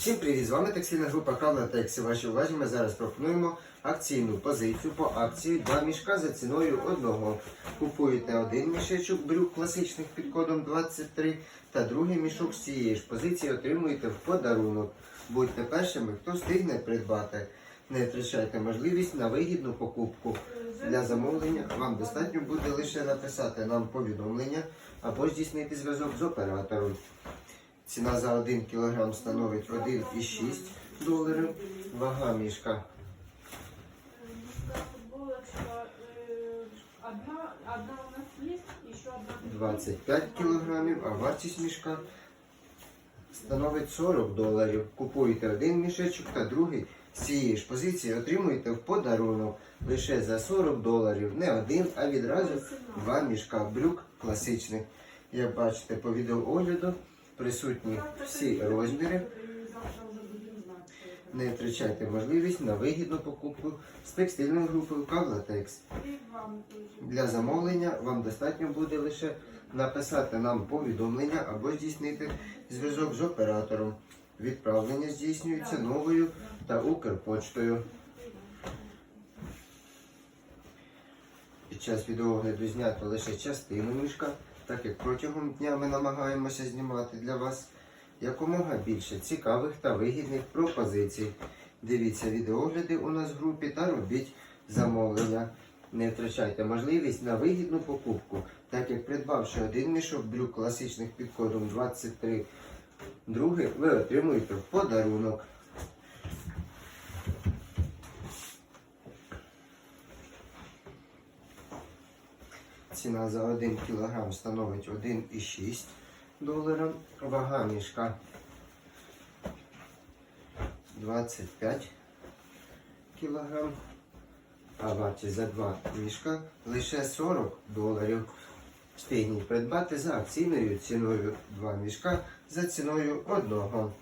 Всім привіт! З вами текстильна група Кавла Тексі. Вашій увазі ми зараз пропонуємо акційну позицію по акції два мішка за ціною одного. Купуєте один мішечок брюк класичних під кодом 23 та другий мішок з цієї ж позиції отримуєте в подарунок. Будьте першими, хто встигне придбати. Не втрачайте можливість на вигідну покупку. Для замовлення вам достатньо буде лише написати нам повідомлення або здійснити зв'язок з оператором. Ціна за 1 кг становить 1,6 доларів. Вага мішка одна, у нас есть, еще одна. 25 кг, а вартість мішка становить 40 доларів. Купуєте один мішечок та другий з цієї ж позиції отримуєте в подарунок лише за 40 доларів. Не один, а відразу два мішка брюк класичних. Як бачите по відеоогляду, присутні всі розміри. Не втрачайте можливість на вигідну покупку з текстильною групою Кавлатекс. Для замовлення вам достатньо буде лише написати нам повідомлення або здійснити зв'язок з оператором. Відправлення здійснюється новою та Укрпочтою. Під час відеогляду знято лише частину мішка, так як протягом дня ми намагаємося знімати для вас якомога більше цікавих та вигідних пропозицій. Дивіться відеогляди у нас в групі та робіть замовлення. Не втрачайте можливість на вигідну покупку, так як придбавши один мішок брюк класичних під кодом 23, другий ви отримуєте подарунок. Ціна за 1 кг становить 1,6 долара. Вага мішка 25 кг. А вартість за два мішка лише 40 доларів. Встигніть придбати за акційною ціною два мішка за ціною одного.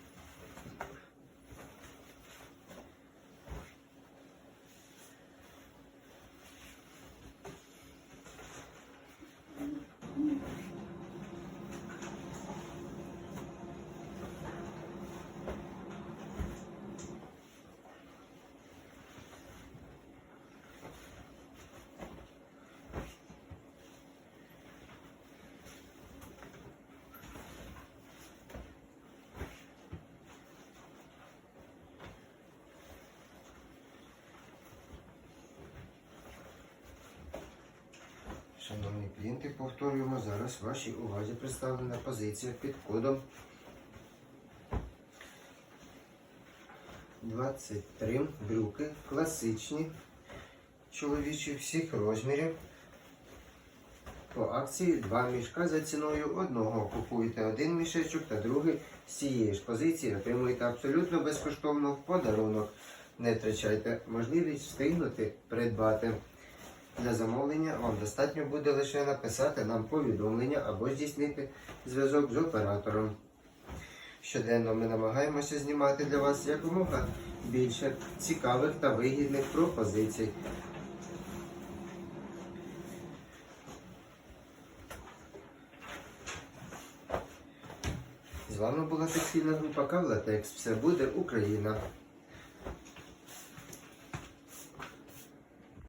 Шановні клієнти, повторюємо зараз вашій увазі представлена позиція під кодом 23 брюки класичні, чоловічі всіх розмірів. По акції два мішка за ціною одного. Купуєте один мішечок та другий з цієї ж позиції отримуєте абсолютно безкоштовно в подарунок. Не втрачайте можливість встигнути придбати. Для замовлення вам достатньо буде лише написати нам повідомлення або здійснити зв'язок з оператором. Щоденно ми намагаємося знімати для вас якомога більше цікавих та вигідних пропозицій. З вами була текстильна група Кавлатекс. Все буде Україна.